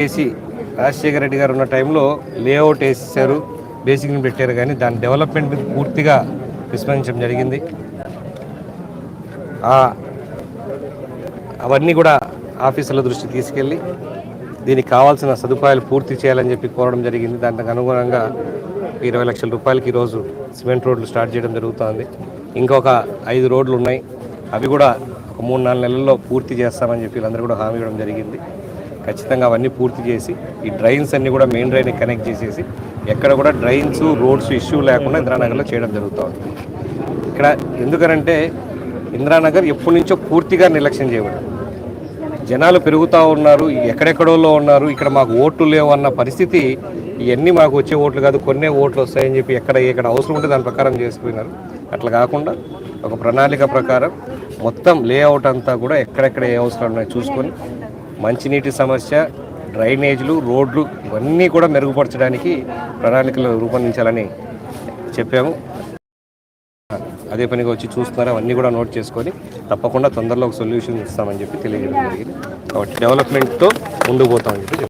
వేసి రాజశేఖర రెడ్డి గారు ఉన్న టైంలో లేఅవుట్ వేసేసారు బేసిక్ని పెట్టారు కానీ దాని డెవలప్మెంట్ మీద పూర్తిగా విస్మరించడం జరిగింది. అవన్నీ కూడా ఆఫీసుల దృష్టి తీసుకెళ్ళి దీనికి కావాల్సిన సదుపాయాలు పూర్తి చేయాలని చెప్పి కోరడం జరిగింది. దానికి అనుగుణంగా ఇరవై లక్షల రూపాయలకి ఈరోజు సిమెంట్ రోడ్లు స్టార్ట్ చేయడం జరుగుతోంది. ఇంకొక ఐదు రోడ్లు ఉన్నాయి. అవి కూడా ఒక మూడు నాలుగు నెలల్లో పూర్తి చేస్తామని చెప్పి వీళ్ళందరూ కూడా హామీ ఇవ్వడం జరిగింది. ఖచ్చితంగా అవన్నీ పూర్తి చేసి ఈ డ్రైన్స్ అన్నీ కూడా మెయిన్ డ్రైన్ కనెక్ట్ చేసేసి ఎక్కడ కూడా డ్రైన్స్ రోడ్స్ ఇష్యూ లేకుండా ఇంద్రానగర్లో చేయడం జరుగుతుంది ఇక్కడ ఎందుకనంటే ఇంద్రానగర్ ఎప్పటి నుంచో పూర్తిగా నిర్లక్ష్యం చేయబడింది. జనాలు పెరుగుతూ ఉన్నారు ఎక్కడెక్కడోలో ఉన్నారు ఇక్కడ మాకు ఓట్లు లేవు అన్న పరిస్థితి ఇవన్నీ మాకు వచ్చే ఓట్లు కాదు కొన్నే ఓట్లు వస్తాయని చెప్పి ఎక్కడ ఎక్కడ అవసరం ఉంటే దాని ప్రకారం చేసుకున్నారు. అట్లా కాకుండా ఒక ప్రణాళిక ప్రకారం మొత్తం లేఅవుట్ అంతా కూడా ఎక్కడెక్కడ ఏ అవసరాలు ఉన్నాయో చూసుకొని మంచినీటి సమస్య డ్రైనేజీలు రోడ్లు ఇవన్నీ కూడా మెరుగుపరచడానికి ప్రణాళికలు రూపొందించాలని చెప్పాము. అదే పనిగా వచ్చి చూస్తున్నారు అవన్నీ కూడా నోట్ చేసుకొని తప్పకుండా తొందరలో ఒక సొల్యూషన్ ఇస్తామని చెప్పి తెలియజేయడం జరిగింది. కాబట్టి డెవలప్మెంట్తో ముందుకు పోతామని చెప్పి